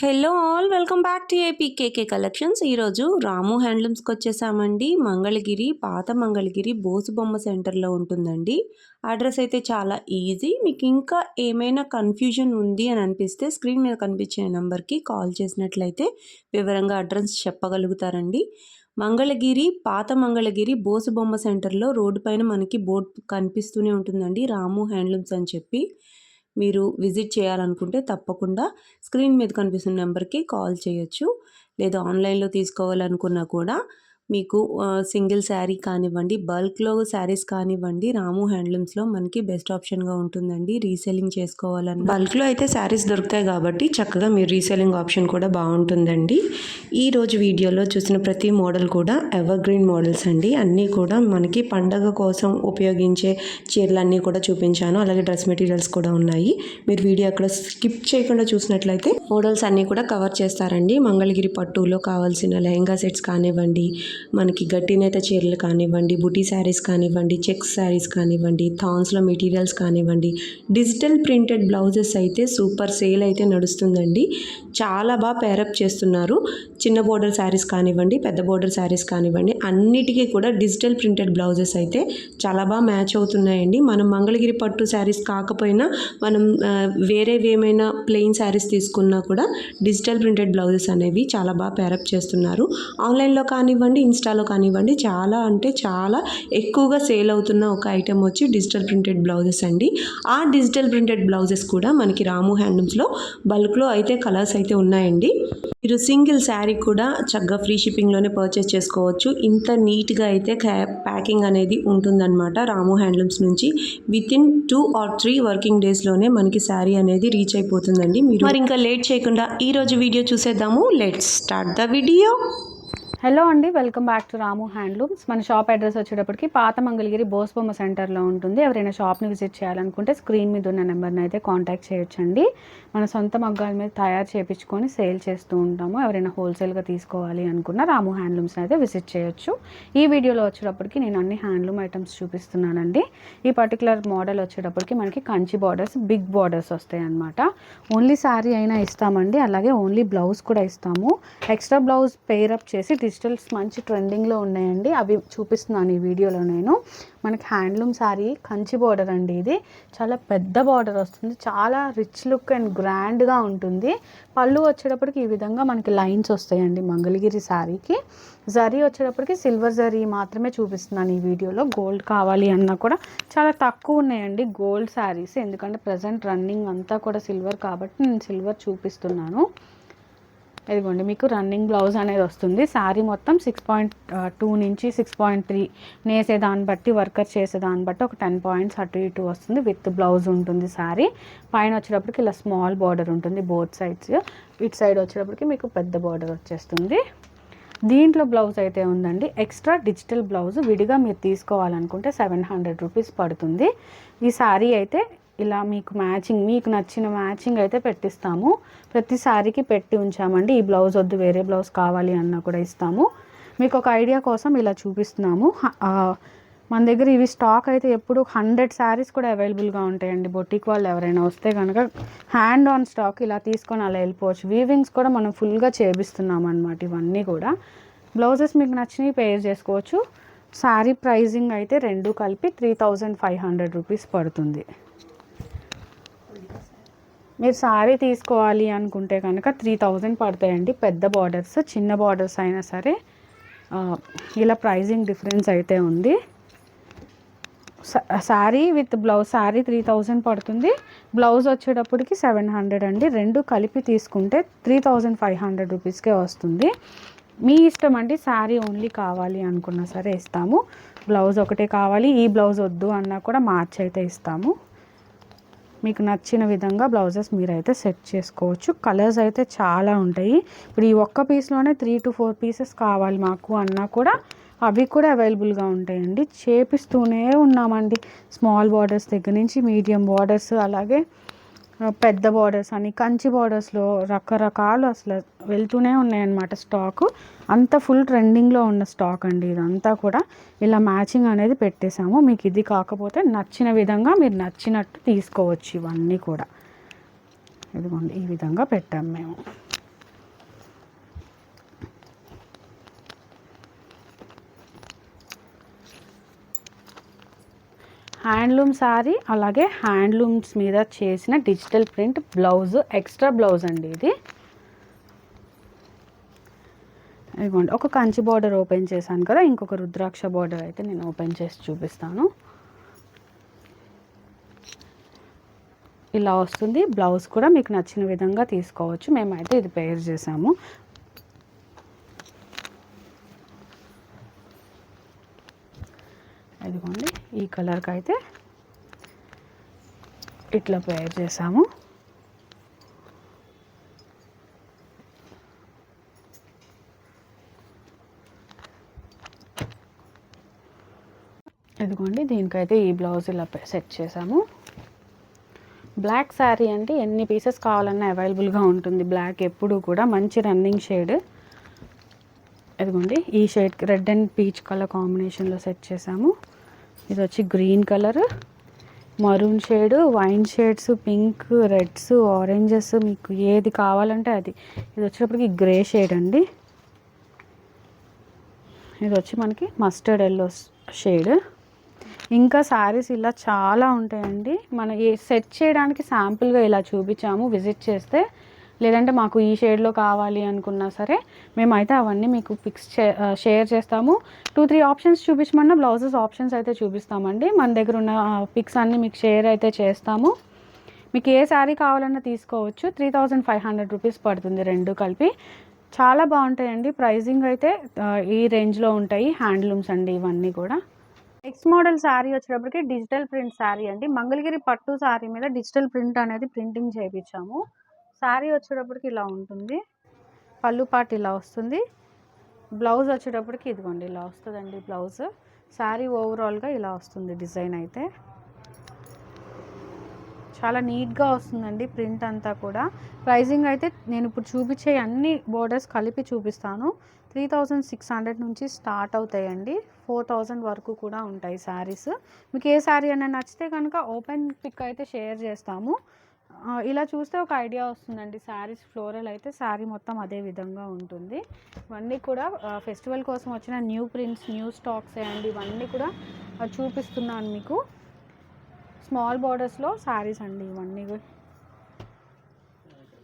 Hello all welcome back to APKK collections ఈరోజు రాము హ్యాండ్లూమ్స్కి వచ్చేసామండి. మంగళగిరి పాత మంగళగిరి బోసుబొమ్మ సెంటర్లో ఉంటుందండి. అడ్రస్ అయితే చాలా ఈజీ మీకు ఇంకా ఏమైనా కన్ఫ్యూజన్ ఉంది అని అనిపిస్తే స్క్రీన్ మీద కనిపించే నెంబర్కి కాల్ చేసినట్లయితే వివరంగా అడ్రస్ చెప్పగలుగుతారండి. మంగళగిరి పాత మంగళగిరి బోసుబొమ్మ సెంటర్లో రోడ్డు పైన మనకి బోర్డు కనిపిస్తూనే ఉంటుందండి రాము హ్యాండ్లూమ్స్ అని చెప్పి. మీరు విజిట్ చేయాలనుకుంటే తప్పకుండా స్క్రీన్ మీద కనిపిస్తున్న నెంబర్కి కాల్ చేయొచ్చు. లేదా ఆన్లైన్లో తీసుకోవాలనుకున్నా కూడా మీకు సింగిల్ శారీ కానివ్వండి బల్క్లో శారీస్ కానివ్వండి రాము హ్యాండ్లూమ్స్లో మనకి బెస్ట్ ఆప్షన్గా ఉంటుందండి రీసెల్లింగ్ చేసుకోవాలని బల్క్లో అయితే శారీస్ దొరుకుతాయి కాబట్టి చక్కగా మీరు రీసెల్లింగ్ ఆప్షన్ కూడా బాగుంటుందండి. ఈ రోజు వీడియోలో చూసిన ప్రతి మోడల్ కూడా ఎవర్ గ్రీన్ మోడల్స్ అండి. అన్నీ కూడా మనకి పండగ కోసం ఉపయోగించే చీరలు అన్నీ కూడా చూపించాను. అలాగే డ్రెస్ మెటీరియల్స్ కూడా ఉన్నాయి. మీరు వీడియో అక్కడ స్కిప్ చేయకుండా చూసినట్లయితే మోడల్స్ అన్నీ కూడా కవర్ చేస్తారండి. మంగళగిరి పట్టులో కావాల్సిన లెహంగా సెట్స్ కానివ్వండి మనకి గట్టి నేత చీరలు కానివ్వండి బుటీ శారీస్ కానివ్వండి చెక్స్ శారీస్ కానివ్వండి థాన్స్లో మెటీరియల్స్ కానివ్వండి డిజిటల్ ప్రింటెడ్ బ్లౌజెస్ అయితే సూపర్ సేల్ అయితే నడుస్తుందండి. చాలా బాగా పేరప్ చేస్తున్నారు. చిన్న బోర్డర్ శారీస్ కానివ్వండి పెద్ద బోర్డర్ శారీస్ కానివ్వండి అన్నిటికీ కూడా డిజిటల్ ప్రింటెడ్ బ్లౌజెస్ అయితే చాలా బాగా మ్యాచ్ అవుతున్నాయండి. మనం మంగళగిరి పట్టు శారీస్ కాకపోయినా మనం ఆ, వేరేవి ఏమైనా ప్లెయిన్ శారీస్ తీసుకున్నా కూడా డిజిటల్ ప్రింటెడ్ బ్లౌజెస్ అనేవి చాలా బాగా పేరప్ చేస్తున్నారు. ఆన్లైన్లో కానివ్వండి ఇన్స్టాలో కానివ్వండి చాలా అంటే చాలా ఎక్కువగా సేల్ అవుతున్న ఒక ఐటెం వచ్చి డిజిటల్ ప్రింటెడ్ బ్లౌజెస్ అండి. ఆ డిజిటల్ ప్రింటెడ్ బ్లౌజెస్ కూడా మనకి రాము హ్యాండ్లూమ్స్లో బల్క్లో అయితే కలర్స్ అయితే ఉన్నాయండి. మీరు సింగిల్ శారీ కూడా చక్కగా ఫ్రీ షిప్పింగ్లోనే పర్చేస్ చేసుకోవచ్చు. ఇంత నీట్గా అయితే ప్యాకింగ్ అనేది ఉంటుందన్నమాట రాము హ్యాండ్లూమ్స్ నుంచి. With in two or three working డేస్లోనే మనకి శారీ అనేది రీచ్ అయిపోతుందండి. మీరు మరి ఇంకా లేట్ చేయకుండా ఈరోజు వీడియో చూసేద్దాము. Let's start the video. Hello అండి welcome back to Ramu handlooms. మన షాప్ అడ్రస్ వచ్చేటప్పటికి పాత మంగళగిరి బోస్బొమ్మ సెంటర్లో ఉంటుంది. ఎవరైనా షాప్ని విజిట్ చేయాలనుకుంటే స్క్రీన్ మీద ఉన్న నెంబర్ని అయితే కాంటాక్ట్ చేయొచ్చండి. మన సొంత మగ్గాల మీద తయారు చేయించుకొని సేల్ చేస్తూ ఉంటాము. ఎవరైనా హోల్సేల్గా తీసుకోవాలి అనుకున్న రాము హ్యాండ్లూమ్స్ని అయితే విజిట్ చేయొచ్చు. ఈ వీడియోలో వచ్చేటప్పటికి నేను అన్ని హ్యాండ్లూమ్ ఐటమ్స్ చూపిస్తున్నానండి. ఈ పర్టికులర్ మోడల్ వచ్చేటప్పటికి మనకి కంచి బార్డర్స్ బిగ్ బార్డర్స్ వస్తాయి అన్నమాట ఓన్లీ శారీ అయినా ఇస్తామండి. అలాగే ఓన్లీ బ్లౌజ్ కూడా ఇస్తాము. ఎక్స్ట్రా బ్లౌజ్ పేరప్ చేసి క్రిస్టల్స్ మంచి ట్రెండింగ్లో ఉన్నాయండి. అవి చూపిస్తున్నాను ఈ వీడియోలో నేను. మనకి హ్యాండ్లూమ్ శారీ కంచి బార్డర్ అండి ఇది. చాలా పెద్ద బార్డర్ వస్తుంది. చాలా రిచ్ లుక్ అండ్ గ్రాండ్గా ఉంటుంది. పళ్ళు వచ్చేటప్పటికి ఈ విధంగా మనకి లైన్స్ వస్తాయండి మంగళగిరి శారీకి జరీ వచ్చేటప్పటికి సిల్వర్ జరీ మాత్రమే చూపిస్తున్నాను ఈ వీడియోలో. గోల్డ్ కావాలి అన్నా కూడా చాలా తక్కువ ఉన్నాయండి గోల్డ్ శారీస్ ఎందుకంటే ప్రజెంట్ రన్నింగ్ అంతా కూడా సిల్వర్ కాబట్టి నేను సిల్వర్ చూపిస్తున్నాను. ఇదిగోండి మీకు రన్నింగ్ బ్లౌజ్ అనేది వస్తుంది. శారీ మొత్తం సిక్స్ పాయింట్ టూ నుంచి సిక్స్ పాయింట్ త్రీ నేసే దాన్ని బట్టి వర్కర్ చేసే దాన్ని బట్టి ఒక టెన్ పాయింట్స్ అటు ఇటు వస్తుంది. విత్ బ్లౌజ్ ఉంటుంది శారీ పైన వచ్చేటప్పటికి ఇలా స్మాల్ బార్డర్ ఉంటుంది బోత్ సైడ్స్ ఇటు సైడ్ వచ్చేటప్పటికి మీకు పెద్ద బార్డర్ వచ్చేస్తుంది. దీంట్లో బ్లౌజ్ అయితే ఉందండి. ఎక్స్ట్రా డిజిటల్ బ్లౌజ్ విడిగా మీరు తీసుకోవాలనుకుంటే సెవెన్ హండ్రెడ్ రూపీస్ పడుతుంది. ఈ శారీ అయితే ఇలా మీకు మ్యాచింగ్ మీకు నచ్చిన మ్యాచింగ్ అయితే పెట్టిస్తాము. ప్రతి శారీకి పెట్టి ఉంచామండి. ఈ బ్లౌజ్ వద్దు వేరే బ్లౌజ్ కావాలి అన్న కూడా ఇస్తాము. మీకు ఒక ఐడియా కోసం ఇలా చూపిస్తున్నాము. మన దగ్గర ఇవి స్టాక్ అయితే ఎప్పుడు హండ్రెడ్ శారీస్ కూడా అవైలబుల్గా ఉంటాయండి. బొటిక్ వాళ్ళు ఎవరైనా వస్తే కనుక హ్యాండ్ ఆన్ స్టాక్ ఇలా తీసుకొని అలా వెళ్ళిపోవచ్చు. వీవింగ్స్ కూడా మనం ఫుల్గా చేపిస్తున్నాం అనమాట ఇవన్నీ కూడా. బ్లౌజెస్ మీకు నచ్చినవి పేర్ చేసుకోవచ్చు. శారీ ప్రైజింగ్ అయితే రెండు కలిపి three thousand five hundred rupees పడుతుంది. మీరు శారీ తీసుకోవాలి అనుకుంటే కనుక త్రీ థౌజండ్ పడతాయండి. పెద్ద బార్డర్స్ చిన్న బార్డర్స్ అయినా సరే. ఇలా ప్రైజింగ్ డిఫరెన్స్ అయితే ఉంది. స- sari with blouse sari three thousand పడుతుంది. బ్లౌజ్ వచ్చేటప్పటికి సెవెన్ హండ్రెడ్ అండి. రెండు కలిపి తీసుకుంటే త్రీ థౌజండ్ ఫైవ్ హండ్రెడ్ రూపీస్కే వస్తుంది. మీ ఇష్టం అండి శారీ ఓన్లీ కావాలి అనుకున్నా సరే ఇస్తాము. బ్లౌజ్ ఒకటే కావాలి. ఈ బ్లౌజ్ వద్దు అన్నా కూడా మార్చి అయితే ఇస్తాము. మీకు నచ్చిన విధంగా బ్లౌజెస్ మీరైతే సెట్ చేసుకోవచ్చు. కలర్స్ అయితే చాలా ఉంటాయి. ఇప్పుడు ఈ ఒక్క పీస్లోనే త్రీ టు ఫోర్ పీసెస్ కావాలి మాకు అన్నా కూడా అవి కూడా అవైలబుల్గా ఉంటాయండి. చేపిస్తూనే ఉన్నామండి. స్మాల్ బార్డర్స్ దగ్గర నుంచి మీడియం బార్డర్స్ అలాగే పెద్ద బార్డర్స్ అని కంచి బార్డర్స్లో రకరకాలు అసలు వెళ్తూనే ఉన్నాయన్నమాట స్టాక్ అంత ఫుల్ ట్రెండింగ్లో ఉన్న స్టాక్ అండి ఇదంతా కూడా. ఇలా మ్యాచింగ్ అనేది పెట్టేశాము. మీకు ఇది కాకపోతే నచ్చిన విధంగా మీరు నచ్చినట్టు తీసుకోవచ్చు ఇవన్నీ కూడా. ఇదిగోండి ఈ విధంగా పెట్టాము మేము. హ్యాండ్లూమ్ శారీ అలాగే హ్యాండ్లూమ్స్ మీద చేసిన digital print blouse extra blouse అండి ఇది. ఇదిగోండి ఒక కంచి బార్డర్ ఓపెన్ చేశాను కదా ఇంకొక రుద్రాక్ష బార్డర్ అయితే నేను ఓపెన్ చేసి చూపిస్తాను. ఇలా వస్తుంది బ్లౌజ్ కూడా మీకు నచ్చిన విధంగా తీసుకోవచ్చు మేమైతే ఇది పేర్ చేసాము ఇదిగోండి ఈ కలర్కి అయితే ఇట్లా పేర్ చేసాము. ఇదిగోండి దీనికైతే ఈ బ్లౌజ్ ఇలా సెట్ చేసాము. బ్లాక్ శారీ అంటే ఎన్ని పీసెస్ కావాలన్నా అవైలబుల్గా ఉంటుంది. బ్లాక్ ఎప్పుడు కూడా మంచి రన్నింగ్ షేడ్ ఇదిగోండి ఈ shade red and peach colour కాంబినేషన్లో సెట్ చేసాము. ఇది వచ్చి green colour. Maroon shade wine shades pink reds oranges మీకు ఏది కావాలంటే అది. ఇది వచ్చేటప్పటికి గ్రే షేడ్ అండి. ఇది వచ్చి మనకి మస్టర్డ్ ఎల్లో షేడ్. ఇంకా శారీస్ ఇలా చాలా ఉంటాయండి. మన ఏ సెట్ చేయడానికి శాంపుల్గా ఇలా చూపించాము. విజిట్ చేస్తే లేదంటే మాకు ఈ షేడ్లో కావాలి అనుకున్నా సరే మేమైతే అవన్నీ మీకు పిక్స్ షేర్ చేస్తాము. టూ త్రీ ఆప్షన్స్ చూపించమన్నా బ్లౌజెస్ ఆప్షన్స్ అయితే చూపిస్తామండి. మన దగ్గర ఉన్న పిక్స్ అన్నీ మీకు షేర్ అయితే చేస్తాము. మీకు ఏ శారీ కావాలన్నా తీసుకోవచ్చు. Three thousand five hundred rupees పడుతుంది రెండు కలిపి. చాలా బాగుంటాయండి. ప్రైజింగ్ అయితే ఈ రేంజ్లో ఉంటాయి. హ్యాండ్లూమ్స్ అండి ఇవన్నీ కూడా. నెక్స్ట్ మోడల్ శారీ వచ్చేటప్పటికి డిజిటల్ ప్రింట్ శారీ అండి. మంగళగిరి పట్టు శారీ మీద డిజిటల్ ప్రింట్ అనేది ప్రింటింగ్ చేయించాము. శారీ వచ్చేటప్పటికి ఇలా ఉంటుంది. పళ్ళు పాటు ఇలా వస్తుంది. బ్లౌజ్ వచ్చేటప్పటికి ఇదిగోండి ఇలా వస్తుందండి బ్లౌజ్. శారీ ఓవరాల్గా ఇలా వస్తుంది డిజైన్ అయితే. చాలా నీట్గా వస్తుందండి ప్రింట్ అంతా కూడా. ప్రైజింగ్ అయితే నేను ఇప్పుడు చూపించే అన్ని బోర్డర్స్ కలిపి చూపిస్తాను. త్రీ థౌజండ్ సిక్స్ హండ్రెడ్ నుంచి స్టార్ట్ అవుతాయండి. ఫోర్ థౌజండ్ వరకు కూడా ఉంటాయి శారీస్ మీకు ఏ శారీ అన్నా నచ్చితే కనుక ఓపెన్ పిక్ అయితే షేర్ చేస్తాము. ఇలా చూస్తే ఒక ఐడియా వస్తుందండి. శారీస్ ఫ్లోరల్ అయితే శారీ మొత్తం అదే విధంగా ఉంటుంది. ఇవన్నీ కూడా ఫెస్టివల్ కోసం వచ్చిన new prints new stocks and ఇవన్నీ కూడా చూపిస్తున్నాను మీకు. స్మాల్ బార్డర్స్లో శారీస్ అండి ఇవన్నీ. కూడా.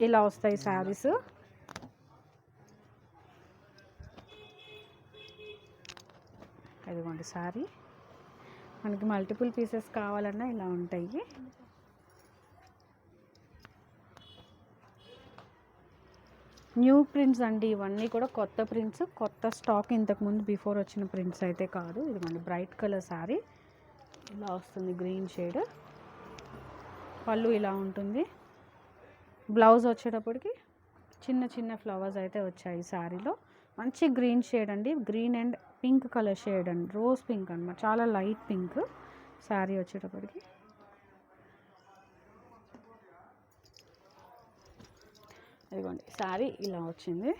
ఇలా వస్తాయి శారీస్. ఇదిగోండి శారీ. మనకి మల్టిపుల్ పీసెస్ కావాలన్నా ఇలా ఉంటాయి. న్యూ ప్రింట్స్ అండి ఇవన్నీ కూడా కొత్త ప్రింట్స్. కొత్త స్టాక్ ఇంతకుముందు బిఫోర్ వచ్చిన ప్రింట్స్ అయితే కాదు. ఇది మన బ్రైట్ కలర్ శారీ. ఇలా వస్తుంది గ్రీన్ షేడ్. పళ్ళు ఇలా ఉంటుంది. బ్లౌజ్ వచ్చేటప్పటికి చిన్న చిన్న ఫ్లవర్స్ అయితే వచ్చాయి శారీలో. మంచి గ్రీన్ షేడ్ అండి. Green and pink colour shade అండి. రోజ్ పింక్ అనమాట చాలా లైట్ పింక్ శారీ వచ్చేటప్పటికి. ఇదిగోండి శారీ ఇలా వచ్చింది.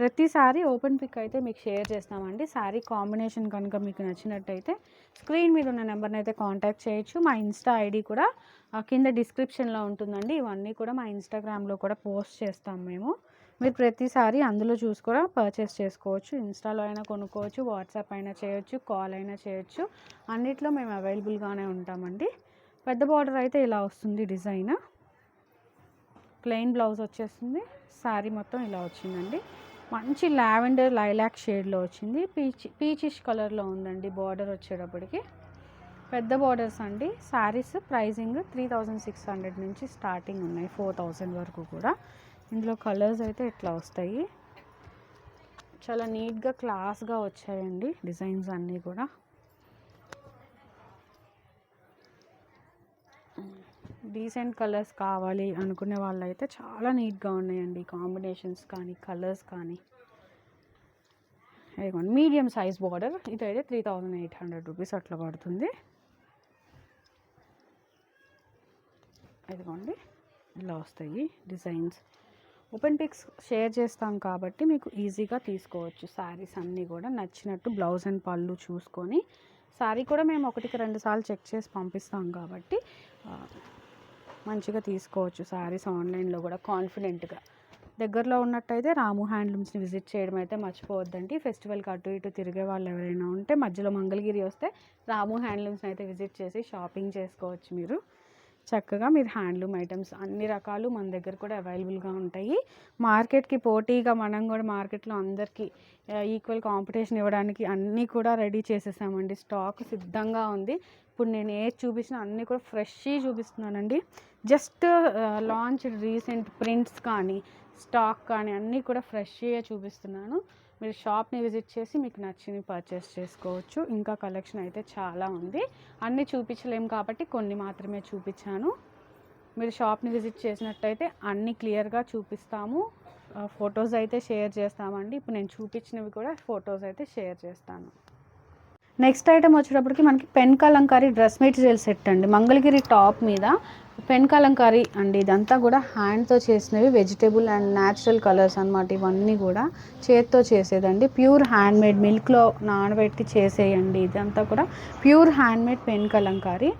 ప్రతి శారీ ఓపెన్ పిక్ అయితే మీకు షేర్ చేస్తామండి. శారీ కాంబినేషన్ కనుక మీకు నచ్చినట్టయితే స్క్రీన్ మీద ఉన్న నెంబర్ని అయితే కాంటాక్ట్ చేయొచ్చు. మా ఇన్స్టా ఐడి కూడా ఆ, కింద డిస్క్రిప్షన్లో ఉంటుందండి. ఇవన్నీ కూడా మా ఇన్స్టాగ్రామ్లో కూడా పోస్ట్ చేస్తాం మేము. మీరు ప్రతిసారి అందులో చూసి కూడా పర్చేస్ చేసుకోవచ్చు. ఇన్స్టాలో అయినా కొనుక్కోవచ్చు వాట్సాప్ అయినా చేయొచ్చు కాల్ అయినా చేయొచ్చు. అన్నిట్లో మేము అవైలబుల్గానే ఉంటామండి. పెద్ద బార్డర్ అయితే ఇలా వస్తుంది డిజైన్. ప్లెయిన్ బ్లౌజ్ వచ్చేసింది. శారీ మొత్తం ఇలా వచ్చిందండి. మంచి లావెండర్ లైలాక్ షేడ్లో వచ్చింది. పీచ్ పీచిష్ కలర్లో ఉందండి బార్డర్ వచ్చేటప్పటికి. పెద్ద బార్డర్స్ అండి. Saris pricing three thousand six hundred నుంచి స్టార్టింగ్ ఉన్నాయి. ఫోర్ థౌజండ్ వరకు కూడా. ఇందులో కలర్స్ అయితే ఇట్లా వస్తాయి. చాలా నీట్గా క్లాస్గా వచ్చాయండి డిజైన్స్ అన్నీ కూడా. డీసెంట్ కలర్స్ కావాలి అనుకునే వాళ్ళైతే చాలా నీట్గా ఉన్నాయండి. కాంబినేషన్స్ కానీ కలర్స్ కానీ. ఇదిగోండి మీడియం సైజ్ బార్డర్. ఇదైతే three thousand eight hundred rupees అట్లా పడుతుంది. ఇదిగోండి ఇలా వస్తాయి డిజైన్స్. ఓపెన్ పిక్స్ షేర్ చేస్తాం కాబట్టి మీకు ఈజీగా తీసుకోవచ్చు. శారీస్ అన్నీ కూడా నచ్చినట్టు బ్లౌజ్ అండ్ పళ్ళు చూసుకొని శారీ కూడా మేము ఒకటికి రెండు సార్లు చెక్ చేసి పంపిస్తాం కాబట్టి మంచిగా తీసుకోవచ్చు శారీస్ ఆన్లైన్లో కూడా కాన్ఫిడెంట్గా దగ్గరలో ఉన్నట్టయితే రాము హ్యాండ్లూమ్స్ని విజిట్ చేయడం అయితే మర్చిపోవద్దండి. ఫెస్టివల్కి అటు ఇటు తిరిగే వాళ్ళు ఎవరైనా ఉంటే మధ్యలో మంగళగిరి వస్తే రాము హ్యాండ్లూమ్స్ని అయితే విజిట్ చేసి షాపింగ్ చేసుకోవచ్చు మీరు. చక్కగా మీరు హ్యాండ్లూమ్ ఐటమ్స్ అన్ని రకాలు మన దగ్గర కూడా అవైలబుల్గా ఉంటాయి. మార్కెట్కి పోటీగా మనం కూడా మార్కెట్లో అందరికీ ఈక్వల్ కాంపిటీషన్ ఇవ్వడానికి అన్నీ కూడా రెడీ చేసేసామండి. స్టాక్ సిద్ధంగా ఉంది. ఇప్పుడు నేను ఏది చూపించినా అన్నీ కూడా ఫ్రెష్ చూపిస్తున్నానండి. జస్ట్ లాంచ్ రీసెంట్ ప్రింట్స్ కానీ స్టాక్ కానీ అన్నీ కూడా ఫ్రెష్గా చూపిస్తున్నాను. మీరు షాప్ని విజిట్ చేసి మీకు నచ్చింది పర్చేస్ చేసుకోవచ్చు. ఇంకా కలెక్షన్ అయితే చాలా ఉంది. అన్నీ చూపించలేము కాబట్టి కొన్ని మాత్రమే చూపించాను. మీరు షాప్ని విజిట్ చేసినట్టయితే అన్నీ క్లియర్గా చూపిస్తాము. ఫొటోస్ అయితే షేర్ చేస్తామండి. ఇప్పుడు నేను చూపించినవి కూడా ఫొటోస్ అయితే షేర్ చేస్తాను. నెక్స్ట్ ఐటమ్ వచ్చేటప్పటికి మనకి pen Kalamkari dress material set అండి. మంగళగిరి టాప్ మీద పెన్ కలంకారీ అండి. ఇదంతా కూడా హ్యాండ్తో చేసినవి వెజిటేబుల్ అండ్ న్యాచురల్ కలర్స్ అన్నమాట. ఇవన్నీ కూడా చేత్తో చేసేదండి. ప్యూర్ హ్యాండ్ మేడ్ మిల్క్లో నానబెట్టి చేసేయండి. ఇదంతా కూడా pure hand made pen Kalamkari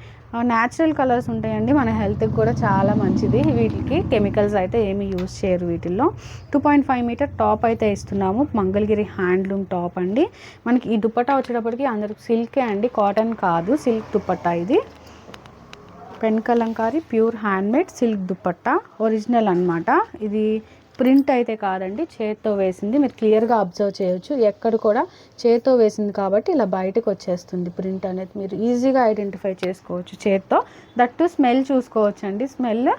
natural colours ఉంటాయండి. మన హెల్త్కి కూడా చాలా మంచిది. వీటికి కెమికల్స్ అయితే ఏమీ యూజ్ చేయరు వీటిల్లో. Two point five metre top అయితే ఇస్తున్నాము. మంగళగిరి హ్యాండ్లూమ్ టాప్ అండి. మనకి ఈ దుప్పట్టా వచ్చేటప్పటికి అందరికి సిల్కే అండి. కాటన్ కాదు. సిల్క్ దుప్పట్టా ఇది. Pen Kalamkari pure handmade silk dupatta. Original అన్నమాట. ఇది ప్రింట్ అయితే కాదండి చేత్తో వేసింది. మీరు క్లియర్గా అబ్జర్వ్ చేయొచ్చు. ఎక్కడ కూడా చేత్తో వేసింది కాబట్టి ఇలా బయటకు వచ్చేస్తుంది ప్రింట్ అనేది. మీరు ఈజీగా ఐడెంటిఫై చేసుకోవచ్చు చేత్తో. దట్టు స్మెల్ చూసుకోవచ్చు అండి స్మెల్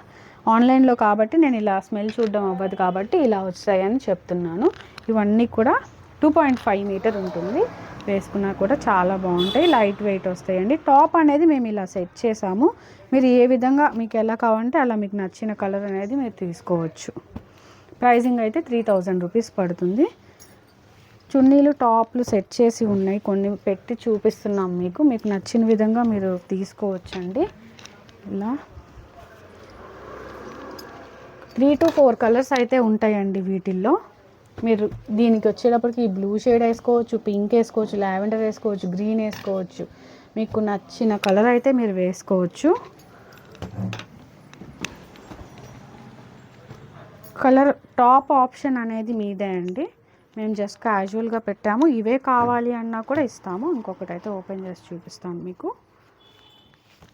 ఆన్లైన్లో కాబట్టి నేను ఇలా స్మెల్ చూడడం అవ్వదు కాబట్టి ఇలా వచ్చాయని చెప్తున్నాను. ఇవన్నీ కూడా టూ పాయింట్ ఫైవ్ మీటర్ ఉంటుంది. వేసుకున్నా కూడా చాలా బాగుంటాయి. లైట్ వెయిట్ వస్తాయండి. టాప్ అనేది మేము ఇలా సెట్ చేసాము. మీరు ఏ విధంగా మీకు ఎలా కావాలంటే అలా మీకు నచ్చిన కలర్ అనేది మీరు తీసుకోవచ్చు. ప్రైజింగ్ అయితే త్రీ థౌజండ్ రూపీస్ పడుతుంది. చున్నీలు టాప్లు సెట్ చేసి ఉన్నాయి. కొన్ని పెట్టి చూపిస్తున్నాం మీకు. మీకు నచ్చిన విధంగా మీరు తీసుకోవచ్చండి. ఇలా. త్రీ టు ఫోర్ కలర్స్ అయితే ఉంటాయండి వీటిల్లో. మీరు దీనికి వచ్చేటప్పటికి బ్లూ షేడ్ వేసుకోవచ్చు పింక్ వేసుకోవచ్చు లావెండర్ వేసుకోవచ్చు గ్రీన్ వేసుకోవచ్చు. మీకు నచ్చిన కలర్ అయితే మీరు వేసుకోవచ్చు. కలర్ టాప్ ఆప్షన్ అనేది మీదే అండి. మేము జస్ట్ క్యాజువల్గా పెట్టాము. ఇవే కావాలి అన్నా కూడా ఇస్తాము. ఇంకొకటి అయితే ఓపెన్ చేసి చూపిస్తాను మీకు.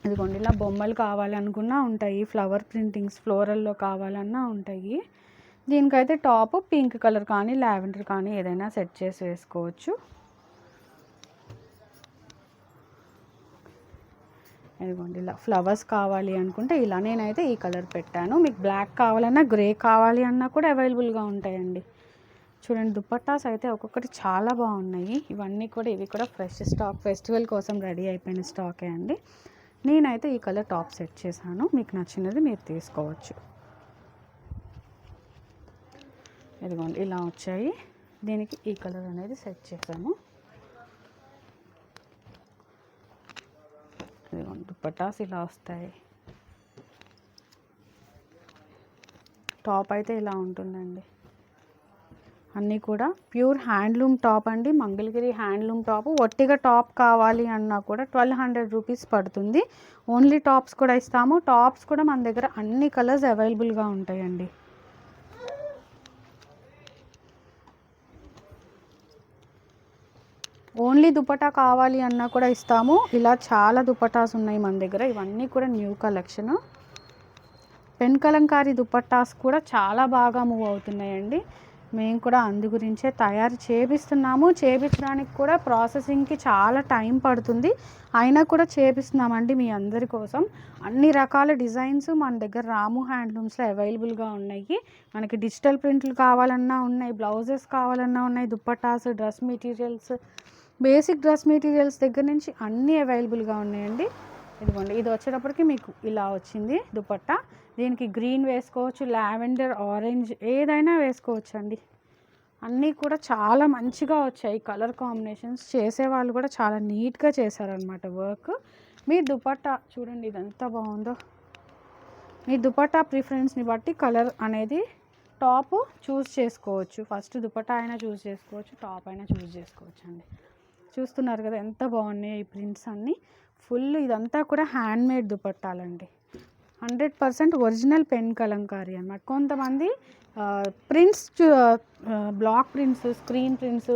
ఇదిగోండి ఇలా బొమ్మలు కావాలనుకున్నా ఉంటాయి. ఫ్లవర్ ప్రింటింగ్స్ ఫ్లోరల్లో కావాలన్నా ఉంటాయి. దీనికైతే టాప్ పింక్ కలర్ కానీ లావెండర్ కానీ ఏదైనా సెట్ చేసి వేసుకోవచ్చు. ఇదిగోండి ఇలా ఫ్లవర్స్ కావాలి అనుకుంటే ఇలా నేనైతే ఈ కలర్ పెట్టాను. మీకు బ్లాక్ కావాలన్నా గ్రే కావాలి అన్నా కూడా అవైలబుల్గా ఉంటాయండి. చూడండి దుపట్టాస్ అయితే ఒక్కొక్కటి చాలా బాగున్నాయి. ఇవన్నీ కూడా ఇవి కూడా ఫ్రెష్ స్టాక్ ఫెస్టివల్ కోసం రెడీ అయిపోయిన స్టాకే అండి. నేనైతే ఈ కలర్ టాప్ సెట్ చేశాను. మీకు నచ్చినది మీరు తీసుకోవచ్చు. ఇదిగోండి ఇలా వచ్చాయి. దీనికి ఈ కలర్ అనేది సెట్ చేసాము ఇదిగోండి దుప్పటాస్ ఇలా వస్తాయి. టాప్ అయితే ఇలా ఉంటుందండి. అన్నీ కూడా ప్యూర్ హ్యాండ్లూమ్ టాప్ అండి. Mangalagiri handloom top. ఒట్టిగా టాప్ కావాలి అన్నా కూడా ట్వెల్వ్ హండ్రెడ్ రూపీస్ పడుతుంది. ఓన్లీ టాప్స్ కూడా ఇస్తాము. టాప్స్ కూడా మన దగ్గర అన్ని కలర్స్ అవైలబుల్గా ఉంటాయండి. ఓన్లీ దుపటా కావాలి అన్నా కూడా ఇస్తాము. ఇలా చాలా దుపటాస్ ఉన్నాయి మన దగ్గర. ఇవన్నీ కూడా new collection pen Kalamkari dupattas కూడా చాలా బాగా మూవ్ అవుతున్నాయండి. మేము కూడా అందు గురించే తయారు చేపిస్తున్నాము. చేపించడానికి కూడా ప్రాసెసింగ్కి చాలా టైం పడుతుంది. అయినా కూడా చేపిస్తున్నామండి మీ అందరి కోసం. అన్ని రకాల డిజైన్స్ మన దగ్గర రాము హ్యాండ్లూమ్స్లో అవైలబుల్గా ఉన్నాయి. మనకి డిజిటల్ ప్రింట్లు కావాలన్నా ఉన్నాయి బ్లౌజెస్ కావాలన్నా ఉన్నాయి dupattas dress materials basic dress materials దగ్గర నుంచి అన్నీ అవైలబుల్గా ఉన్నాయండి. ఇదిగోండి ఇది వచ్చేటప్పటికి మీకు ఇలా వచ్చింది దుపట్టా. దీనికి గ్రీన్ వేసుకోవచ్చు లావెండర్ ఆరెంజ్ ఏదైనా వేసుకోవచ్చు అండి అన్నీ కూడా చాలా మంచిగా వచ్చాయి. కలర్ కాంబినేషన్స్ చేసేవాళ్ళు కూడా చాలా నీట్గా చేశారనమాట వర్క్. మీ దుపట్టా చూడండి ఇది ఎంత బాగుందో. మీ దుపట్టా ప్రిఫరెన్స్ని బట్టి కలర్ అనేది టాప్ చూస్ చేసుకోవచ్చు. ఫస్ట్ దుపట్టా అయినా చూస్ చేసుకోవచ్చు టాప్ అయినా చూస్ చేసుకోవచ్చు అండి చూస్తున్నారు కదా ఎంత బాగున్నాయి ఈ ప్రింట్స్ అన్నీ. ఫుల్ ఇదంతా కూడా hand made దుపట్టాలండి. Hundred percent original pen Kalamkari అనమాట కొంతమంది prints block prints screen prints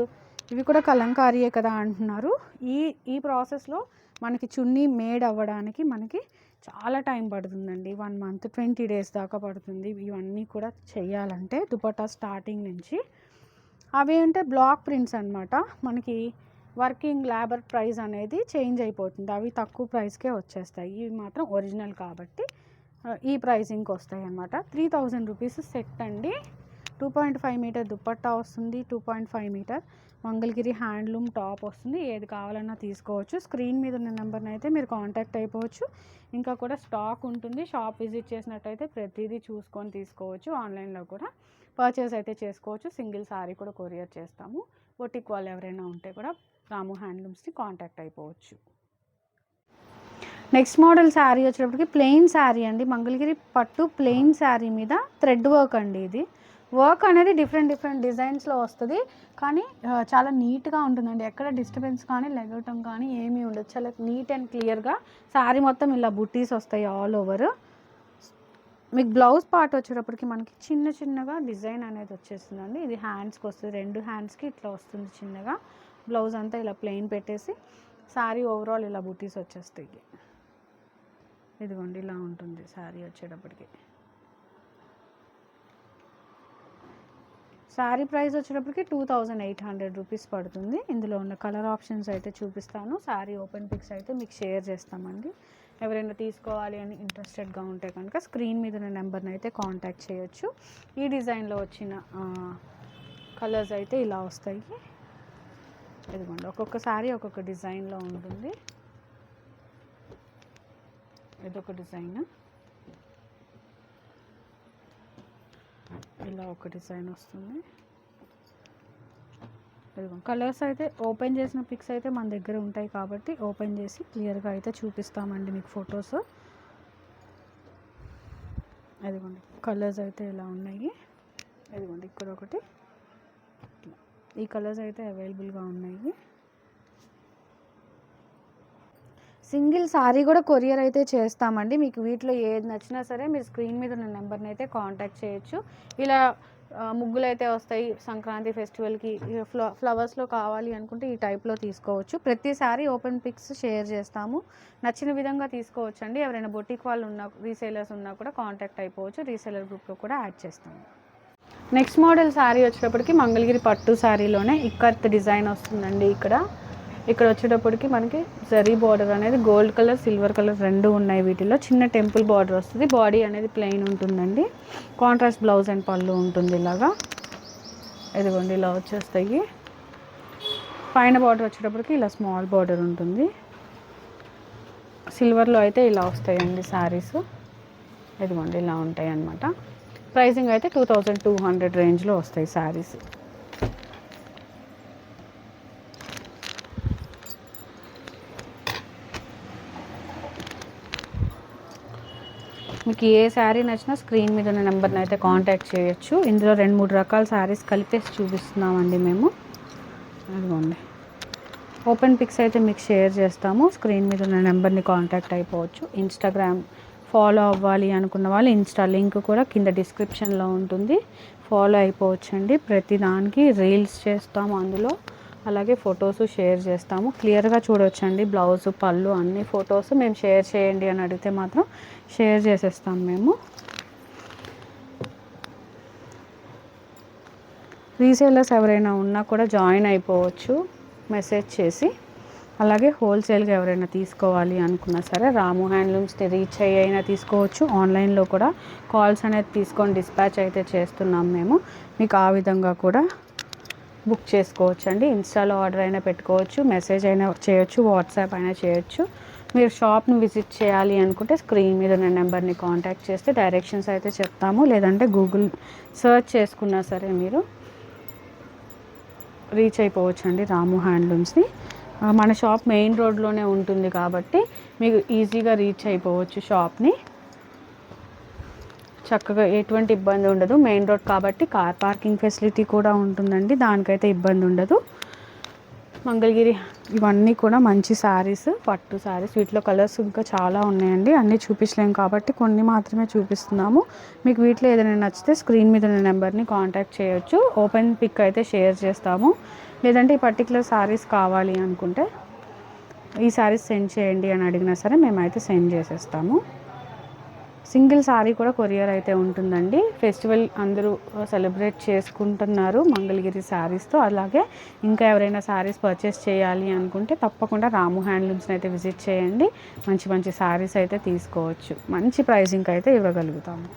ఇవి కూడా కలంకారీయే కదా అంటున్నారు. ఈ ఈ ప్రాసెస్లో మనకి చున్నీ మేడ్ అవ్వడానికి మనకి చాలా టైం పడుతుందండి. వన్ మంత్ ట్వంటీ డేస్ దాకా పడుతుంది. ఇవన్నీ కూడా చేయాలంటే దుపట్టా స్టార్టింగ్ నుంచి. అవి అంటే బ్లాక్ ప్రింట్స్ అనమాట మనకి వర్కింగ్ లేబర్ ప్రైస్ అనేది చేంజ్ అయిపోతుంది. అవి తక్కువ ప్రైస్కే వచ్చేస్తాయి. ఇవి మాత్రం ఒరిజినల్ కాబట్టి ఈ ప్రైసింగ్కి వస్తాయి అన్నమాట. త్రీ థౌజండ్ రూపీస్ సెట్ అండి. Two point five metre dupatta వస్తుంది. Two point five metre Mangalagiri handloom top వస్తుంది. ఏది కావాలన్నా తీసుకోవచ్చు. స్క్రీన్ మీద ఉన్న నెంబర్ని అయితే మీరు కాంటాక్ట్ అయిపోవచ్చు. ఇంకా కూడా స్టాక్ ఉంటుంది. షాప్ విజిట్ చేసినట్టయితే ప్రతిదీ చూసుకొని తీసుకోవచ్చు. ఆన్లైన్లో కూడా పర్చేస్ అయితే చేసుకోవచ్చు. సింగిల్ సారీ కూడా కొరియర్ చేస్తాము. బొటిక్ వాళ్ళు ఎవరైనా ఉంటే కూడా రాము హ్యాండ్లూమ్స్ని కాంటాక్ట్ అయిపోవచ్చు. నెక్స్ట్ మోడల్ శారీ వచ్చేటప్పటికి ప్లెయిన్ శారీ అండి. మంగళగిరి పట్టు ప్లెయిన్ శారీ మీద థ్రెడ్ వర్క్ అండి ఇది. వర్క్ అనేది డిఫరెంట్ డిఫరెంట్ డిజైన్స్లో వస్తుంది. కానీ చాలా నీట్గా ఉంటుందండి. ఎక్కడ డిస్టర్బెన్స్ కానీ లెగవటం కానీ ఏమీ ఉండదు. చాలా నీట్ అండ్ క్లియర్గా శారీ మొత్తం ఇలా బుట్టీస్ వస్తాయి ఆల్ ఓవర్. మీకు బ్లౌజ్ పార్ట్ వచ్చేటప్పటికి మనకి చిన్న చిన్నగా డిజైన్ అనేది వచ్చేస్తుందండి. ఇది హ్యాండ్స్కి వస్తుంది. రెండు హ్యాండ్స్కి ఇట్లా వస్తుంది చిన్నగా. బ్లౌజ్ అంతా ఇలా ప్లెయిన్ పెట్టేసి శారీ ఓవరాల్ ఇలా బుటీస్ వచ్చేస్తాయి. ఇదిగోండి ఇలా ఉంటుంది శారీ వచ్చేటప్పటికి. శారీ ప్రైస్ వచ్చేటప్పటికి two thousand eight hundred rupees పడుతుంది. ఇందులో ఉన్న కలర్ ఆప్షన్స్ అయితే చూపిస్తాను. శారీ ఓపెన్ పిక్స్ అయితే మీకు షేర్ చేస్తామండి. ఎవరైనా తీసుకోవాలి అని ఇంట్రెస్టెడ్గా ఉంటే కనుక స్క్రీన్ మీద ఉన్న నెంబర్ని అయితే కాంటాక్ట్ చేయొచ్చు. ఈ డిజైన్లో వచ్చిన కలర్స్ అయితే ఇలా వస్తాయి. ఇదిగోండి ఒక్కొక్క శారీ ఒక్కొక్క డిజైన్లో ఉంటుంది. ఇదొక డిజైన్. ఇలా ఒక డిజైన్ వస్తుంది. ఇదిగో కలర్స్ అయితే ఓపెన్ చేసిన పిక్స్ అయితే మన దగ్గర ఉంటాయి కాబట్టి ఓపెన్ చేసి క్లియర్గా అయితే చూపిస్తామండి మీకు ఫొటోస్. అదిగోండి కలర్స్ అయితే ఇలా ఉన్నాయి. అదిగోండి ఇక్కడ ఒకటి. ఈ కలర్స్ అయితే అవైలబుల్గా ఉన్నాయి. సింగిల్ సారీ కూడా కొరియర్ అయితే చేస్తామండి. మీకు వీటిలో ఏది నచ్చినా సరే మీరు స్క్రీన్ మీద ఉన్న నెంబర్ని అయితే కాంటాక్ట్ చేయొచ్చు. ఇలా ముగ్గులు అయితే వస్తాయి సంక్రాంతి ఫెస్టివల్కి. ఫ్ల ఫ్లవర్స్లో కావాలి అనుకుంటే ఈ టైప్లో తీసుకోవచ్చు. ప్రతిసారి ఓపెన్ పిక్స్ షేర్ చేస్తాము. నచ్చిన విధంగా తీసుకోవచ్చు అండి ఎవరైనా బొటిక్ వాళ్ళు ఉన్న రీసేలర్స్ ఉన్నా కూడా కాంటాక్ట్ అయిపోవచ్చు. రీసేలర్ గ్రూప్లో కూడా యాడ్ చేస్తాము. నెక్స్ట్ మోడల్ శారీ వచ్చేటప్పటికి మంగళగిరి పట్టు శారీలోనే ఇక్కత్ డిజైన్ వస్తుందండి ఇక్కడ. ఇక్కడ వచ్చేటప్పటికి మనకి జరీ బార్డర్ అనేది గోల్డ్ కలర్ సిల్వర్ కలర్ రెండు ఉన్నాయి వీటిలో. చిన్న టెంపుల్ బార్డర్ వస్తుంది. బాడీ అనేది ప్లెయిన్ ఉంటుందండి. కాంట్రాస్ట్ బ్లౌజ్ అండ్ పళ్ళు ఉంటుంది ఇలాగా. ఇదిగోండి ఇలా వచ్చేస్తాయి. పైన బార్డర్ వచ్చేటప్పటికి ఇలా స్మాల్ బార్డర్ ఉంటుంది. సిల్వర్లో అయితే ఇలా వస్తాయండి శారీస్ ఇదిగోండి ఇలా ఉంటాయి అన్నమాట ప్రైసింగ్ అయితే టూ థౌజండ్ టూ హండ్రెడ్ రేంజ్లో వస్తాయి శారీస్. మీకు ఏ శారీ నచ్చినా స్క్రీన్ మీద ఉన్న నెంబర్ని అయితే కాంటాక్ట్ చేయొచ్చు. ఇందులో రెండు మూడు రకాల శారీస్ కలిపేసి చూపిస్తున్నామండి మేము. అదిగోండి. ఓపెన్ పిక్స్ అయితే మీకు షేర్ చేస్తాము. స్క్రీన్ మీద ఉన్న నెంబర్ని కాంటాక్ట్ అయిపోవచ్చు. ఇన్స్టాగ్రామ్ ఫాలో అవ్వాలి అనుకున్న వాళ్ళు ఇన్స్టా లింక్ కూడా కింద డిస్క్రిప్షన్లో ఉంటుంది. ఫాలో అయిపోవచ్చండి. ప్రతి దానికి రీల్స్ చేస్తాము అందులో. అలాగే ఫొటోస్ షేర్ చేస్తాము. క్లియర్గా చూడొచ్చండి. బ్లౌజ్ పళ్ళు అన్ని ఫొటోస్ మేము షేర్ చేయండి అని అడిగితే మాత్రం షేర్ చేసేస్తాం మేము. రీసేలర్స్ ఎవరైనా ఉన్నా కూడా జాయిన్ అయిపోవచ్చు. మెసేజ్ చేసి అలాగే హోల్సేల్గా ఎవరైనా తీసుకోవాలి అనుకున్నా సరే రాము హ్యాండ్లూమ్స్ని రీచ్ అయ్యి అయినా తీసుకోవచ్చు. ఆన్లైన్లో కూడా కాల్స్ అనేది తీసుకొని డిస్పాచ్ అయితే చేస్తున్నాం మేము. మీకు ఆ విధంగా కూడా బుక్ చేసుకోవచ్చు అండి ఇన్స్టాలో ఆర్డర్ అయినా పెట్టుకోవచ్చు మెసేజ్ అయినా చేయొచ్చు వాట్సాప్ అయినా చేయొచ్చు. మీరు షాప్ని విజిట్ చేయాలి అనుకుంటే స్క్రీన్ మీద ఉన్న నెంబర్ని కాంటాక్ట్ చేస్తే డైరెక్షన్స్ అయితే చెప్తాము. లేదంటే గూగుల్ సెర్చ్ చేసుకున్నా సరే మీరు రీచ్ అయిపోవచ్చు అండి రాము హ్యాండ్లూమ్స్ని. మన షాప్ మెయిన్ రోడ్లోనే ఉంటుంది కాబట్టి మీకు ఈజీగా రీచ్ అయిపోవచ్చు షాప్ని. చక్కగా ఎటువంటి ఇబ్బంది ఉండదు. మెయిన్ రోడ్ కాబట్టి కార్ పార్కింగ్ ఫెసిలిటీ కూడా ఉంటుందండి. దానికైతే ఇబ్బంది ఉండదు. మంగళగిరి. ఇవన్నీ కూడా మంచి శారీస్ పట్టు శారీస్ వీటిలో కలర్స్ ఇంకా చాలా ఉన్నాయండి. అన్నీ చూపించలేము కాబట్టి కొన్ని మాత్రమే చూపిస్తున్నాము. మీకు వీటిలో ఏదైనా నచ్చితే స్క్రీన్ మీద ఉన్న నెంబర్ని కాంటాక్ట్ చేయొచ్చు. ఓపెన్ పిక్ అయితే షేర్ చేస్తాము. లేదంటే ఈ పర్టికులర్ శారీస్ కావాలి అనుకుంటే ఈ శారీస్ సెండ్ చేయండి అని అడిగినా సరే మేమైతే సెండ్ చేసేస్తాము. సింగిల్ సారీ కూడా కొరియర్ అయితే ఉంటుందండి. ఫెస్టివల్ అందరూ సెలబ్రేట్ చేసుకుంటున్నారు మంగళగిరి శారీస్తో అలాగే ఇంకా ఎవరైనా శారీస్ పర్చేస్ చేయాలి అనుకుంటే తప్పకుండా రాము హ్యాండ్లూమ్స్ని అయితే విజిట్ చేయండి. మంచి మంచి శారీస్ అయితే తీసుకోవచ్చు. మంచి ప్రైజింగ్ అయితే ఇవ్వగలుగుతాము.